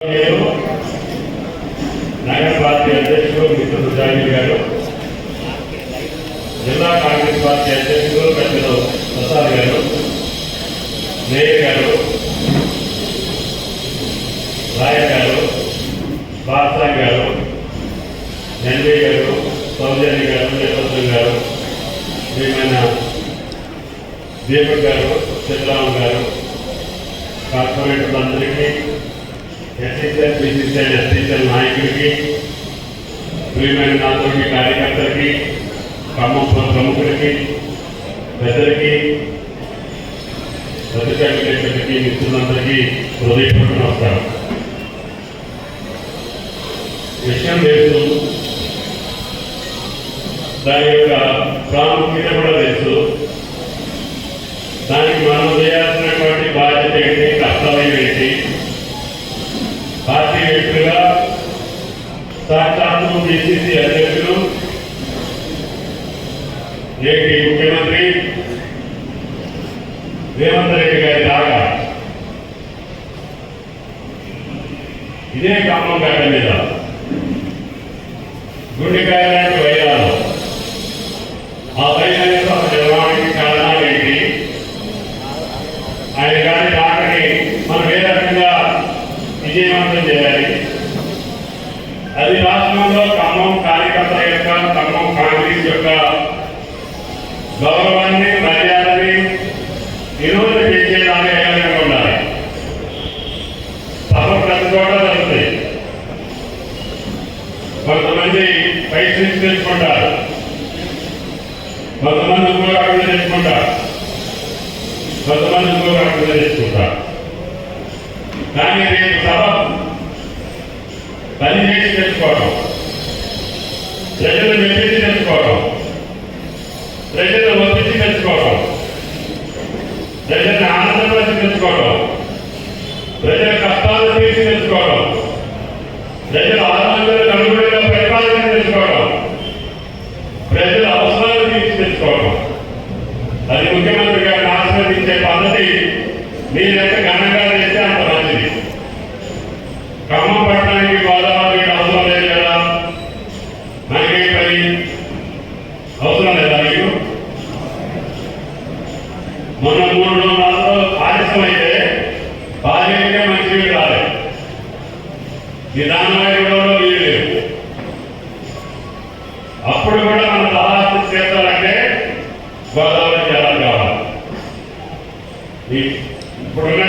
నేను నగర పార్టీ అధ్యక్షుడు మిత్రుడు జాగీర్ గారు జిల్లా కాంగ్రెస్ పార్టీ అధ్యక్షుడు పెద్దలు ప్రసాద్ గారు మేయర్ గారు రాయ గారు బాసా గారు ఎన్వీ గారు సౌజన్య గారు నేపథ్యం గారు శ్రీమైన దీపక్ గారు సిద్ధరామ్ గారు కార్పొరేటర్లందరికీ ఎస్ఎస్ఎల్ బీసీసీఎల్ నాయకుడికి ప్రియమైన నాతోటి కార్యకర్తలకి ఖమ్మం ప్రముఖులకి పెద్దలకి ప్రతిశాఖకి మిత్రులందరికీ హృదయపూర్వక నమస్కారం. విషయం తెలుసు దాని యొక్క ప్రాముఖ్యత కూడా తెలుసు. దానికి మనం చేయాల్సినటువంటి బాధ్యత ఏంటి? కర్తవ్యం ఏంటి పార్టీ వ్యక్తులుగా సాక్షాత్తు బీసీసీ అధ్యక్షులు నేటి ముఖ్యమంత్రి రేవంత్ రెడ్డి గారి దాకా ఇదే ఖమ్మం గడ్డ మీద. గుండెకాయ దాన్ని రేపు సభ పనిచేసి తెచ్చుకోవడం ప్రజలు మెప్పించి తెచ్చుకోవడం ప్రజలు ఒప్పించి తెచ్చుకోవడం ప్రజల్ని ఆనంద మొన్న మూడు నాలుగు ఆలస్యం అయితే పాలకే మంచి నీళ్ళు రాలేదు నిదానమైన కూడా నీళ్ళు లేవు. అప్పుడు కూడా మన దహాస్తి చేస్తారంటే గోదావరి జలాలు కావాలి. ఇప్పుడున్న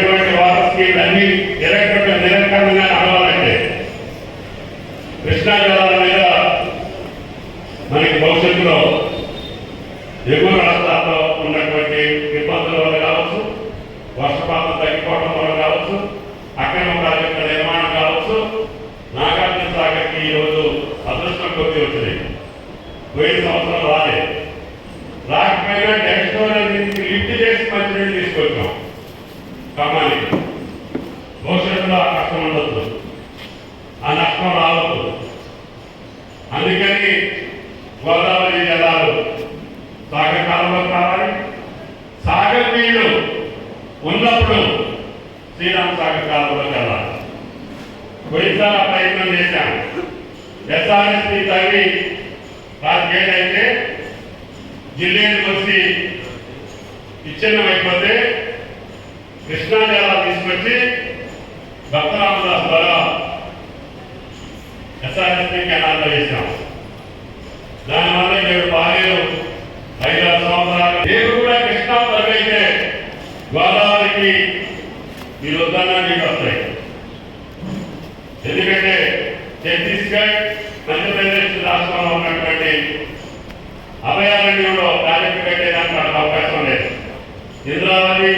కొద్ది వచ్చింది. పోయిన సంవత్సరం రాలే. రాకపోయినా నెక్స్ట్ నుంచి లిఫ్ట్ చేసి మంచి నీళ్ళు తీసుకొచ్చాం ఖమ్మానికి ఎస్ఆర్ఎస్పి తవ్వి నాలుగేళ్ళైతే జిల్లేలు వచ్చి ఇచ్చిన అయిపోతే కృష్ణా జలాలు తీసుకొచ్చి భక్తరామదాస్ ద్వారా ఎస్ఆర్ఎస్పి కెనాల్లో వేసాం దానివల్ల ఇంద్రావతి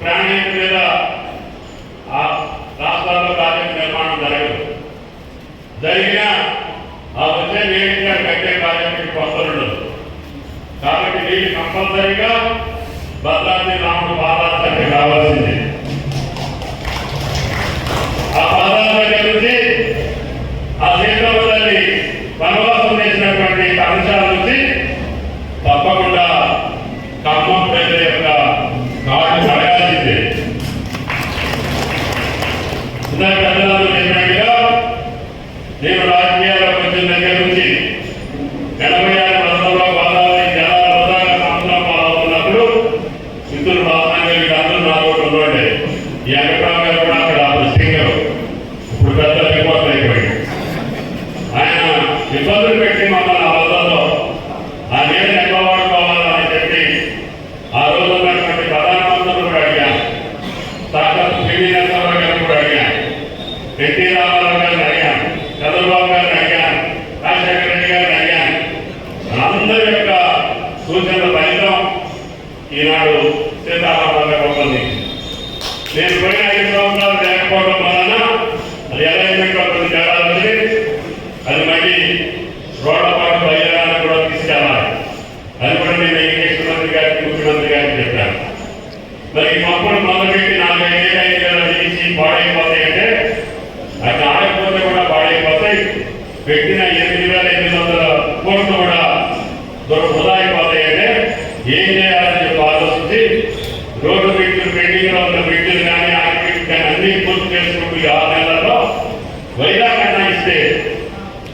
ప్రాణాయం మీద ఆ రాష్ట్రాల్లో ప్రాజెక్టు నిర్మాణం జరగదు. జరిగినా ఆ వచ్చే నీటిగా కట్టే ప్రాజెక్టు వస్తలుండదు కాబట్టి నీళ్ళు కంపల్సరీగా భద్రాద్రి రాముడు పాదార్థానికి కావాల్సింది ఆ పాదార్థ నుంచి ఆ సీతావతి మొక్కలు మొదలుపెట్టి నాలుగు ఐదు ఐదు వేల పాడైపోతాయి అంటే అట్లా ఆడకపోతే కూడా పాడైపోతాయి. పెట్టిన ఎనిమిది వేల ఎనిమిది వందల కోట్లు కూడా వృధా అయిపోతాయి అంటే ఏం చేయాలని చెప్పి ఆలోచించి రోడ్డు బిడ్డలు పెట్టిన ఉన్న బిడ్డలు కానీ ఆర్కిటెక్ట్ కానీ అన్ని పూర్తి చేసుకుంటూ ఆ నెలలో వైజాగ్ అన్న ఇస్తే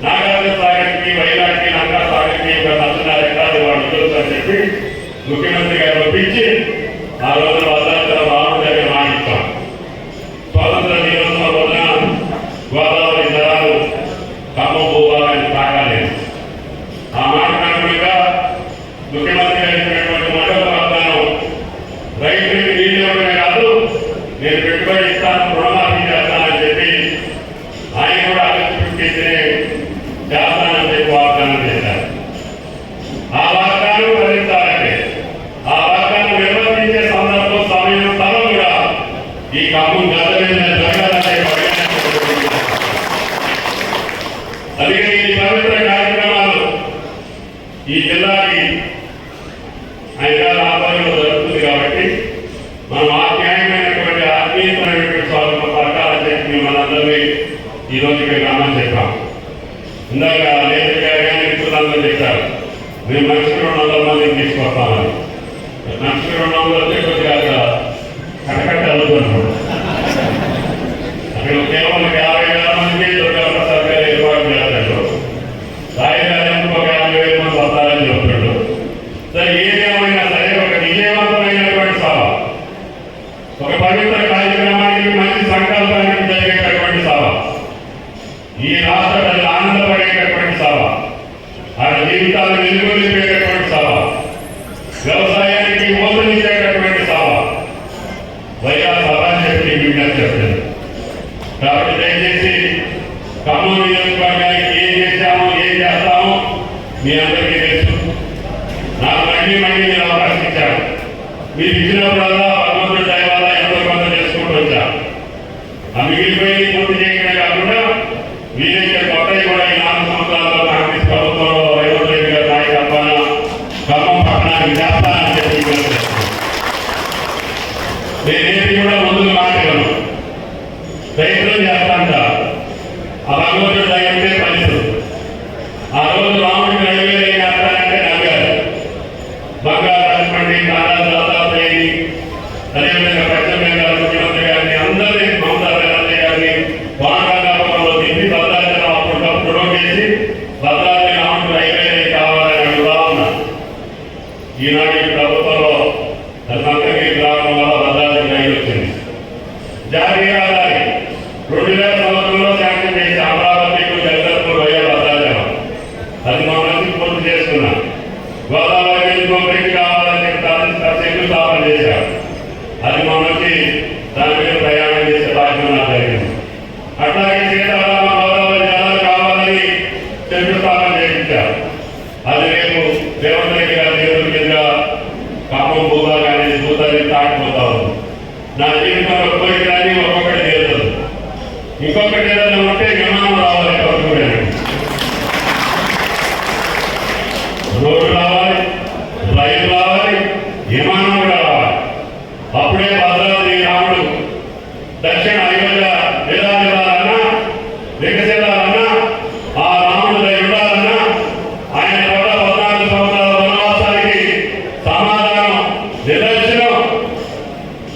నాగార్జున సాగర్కి వైజాగ్కి లంకా సాగర్కి ఒక నష్టనాలు ఎక్కడ వాళ్ళు చెప్పి ముఖ్యమంత్రి Look at ఈరోజు ఇక్కడికి రామని చెప్పాం ఇందాక రేపు కానీ ఇప్పుడు చెప్పారు. మేము మనిషికి రెండు వందల మందికి తీసుకొస్తామని. మనిషికి రెండు వందల కొద్దిగా కటకట్ట అవుతున్నప్పుడు Amen. నిర్వచనం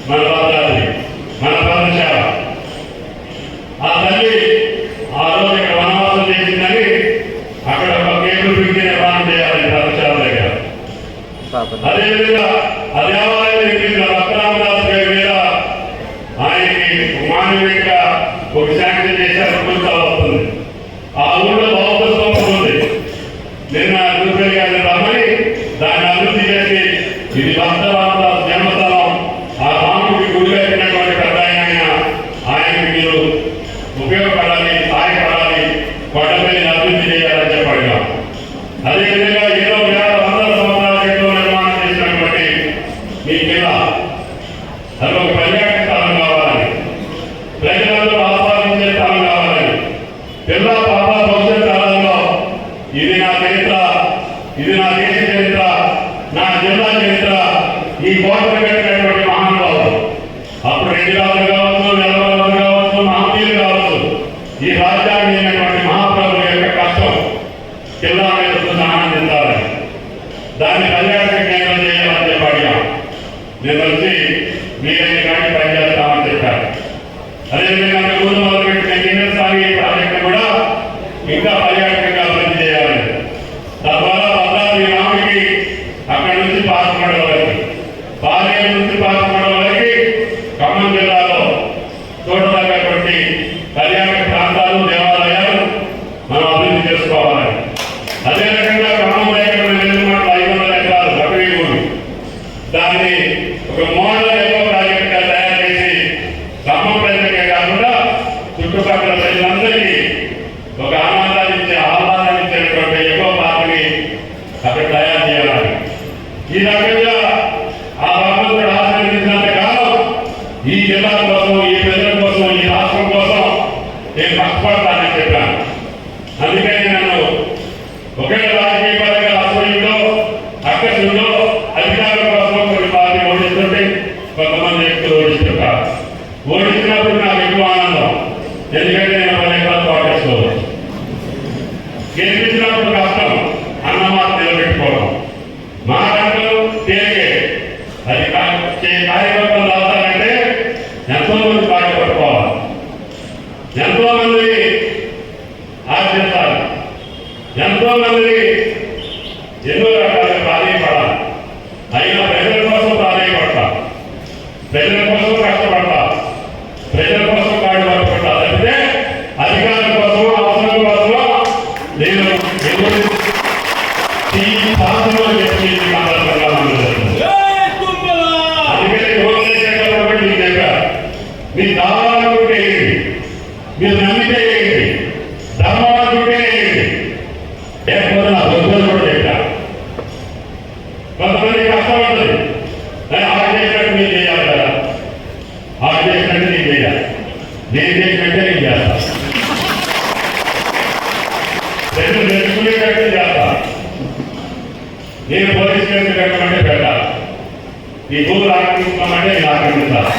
మన పాదాది మన పాదశాల ఆ తల్లి ఆ రోజు ఇక్కడ వనవాసం అక్కడ ఒక కేకులు పిక్కిన చేయాలి. పాదశాల దగ్గర అదేవిధంగా అభివృద్ధి చేయాలని చెప్పాడు అదేవిధంగా E na verdade, జిల్లాలో నేను చేసినట్టే నేను చేస్తా. నేను నేర్చుకునేటట్టే చేస్తా. నేను పోలీస్ కేసు పెట్టమంటే పెట్టాలి ఈ భూములు ఆక్రమిస్తామంటే నేను ఆక్రమిస్తాను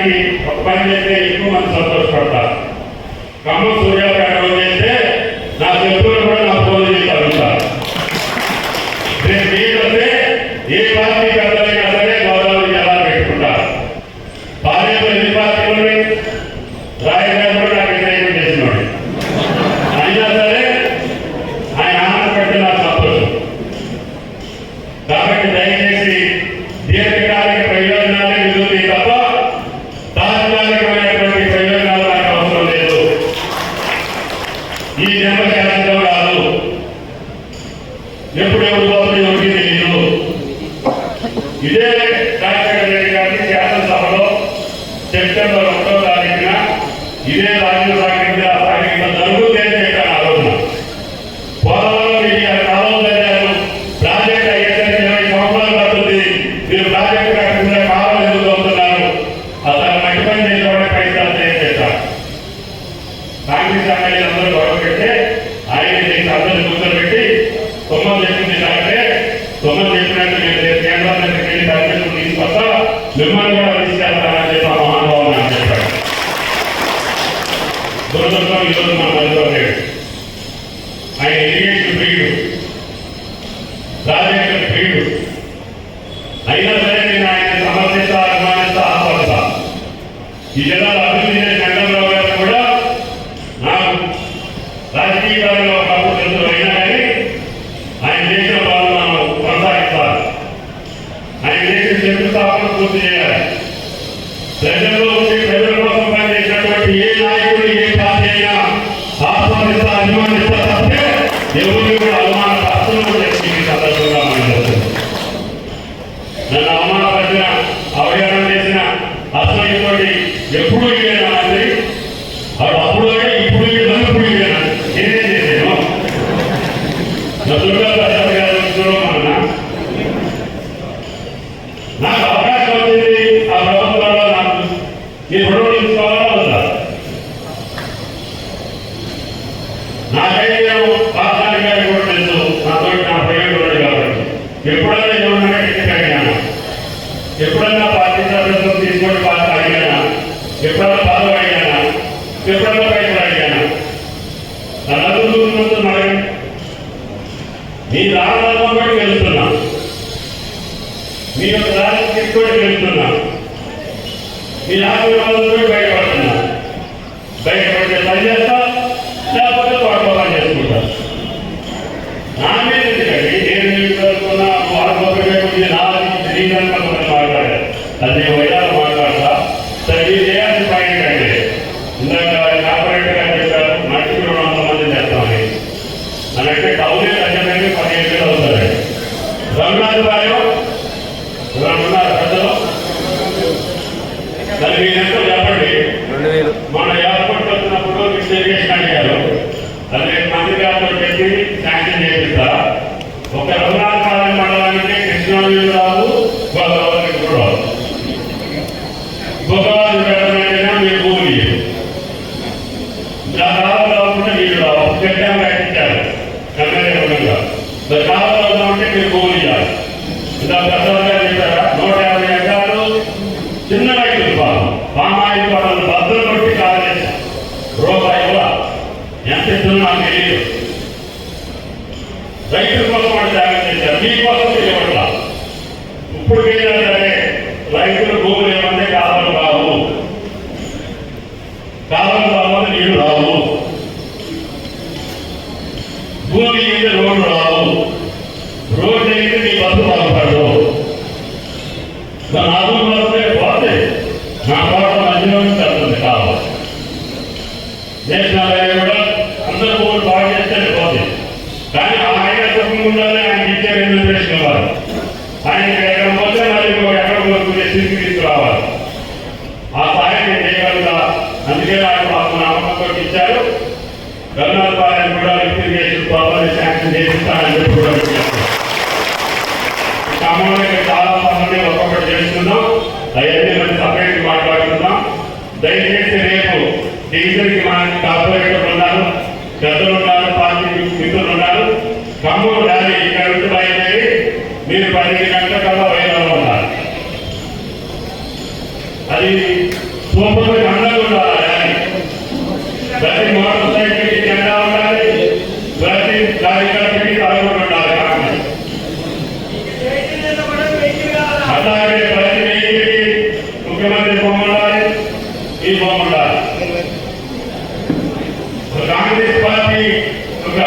ఒక పని చేస్తే ఎక్కువ మంది సంతోషపడతారు. Khammam Suryapet You did. I ain't here. మీ రాజధాని కూడా వెళ్తున్నా. మీ యొక్క రాజకీయ వెళ్తున్నా. మీ ఆశీర్వాదం కూడా రైతుల భూములు ఏమంటే కావాలి బాబు కావాలి আমার కాంగ్రెస్ పార్టీ ఒక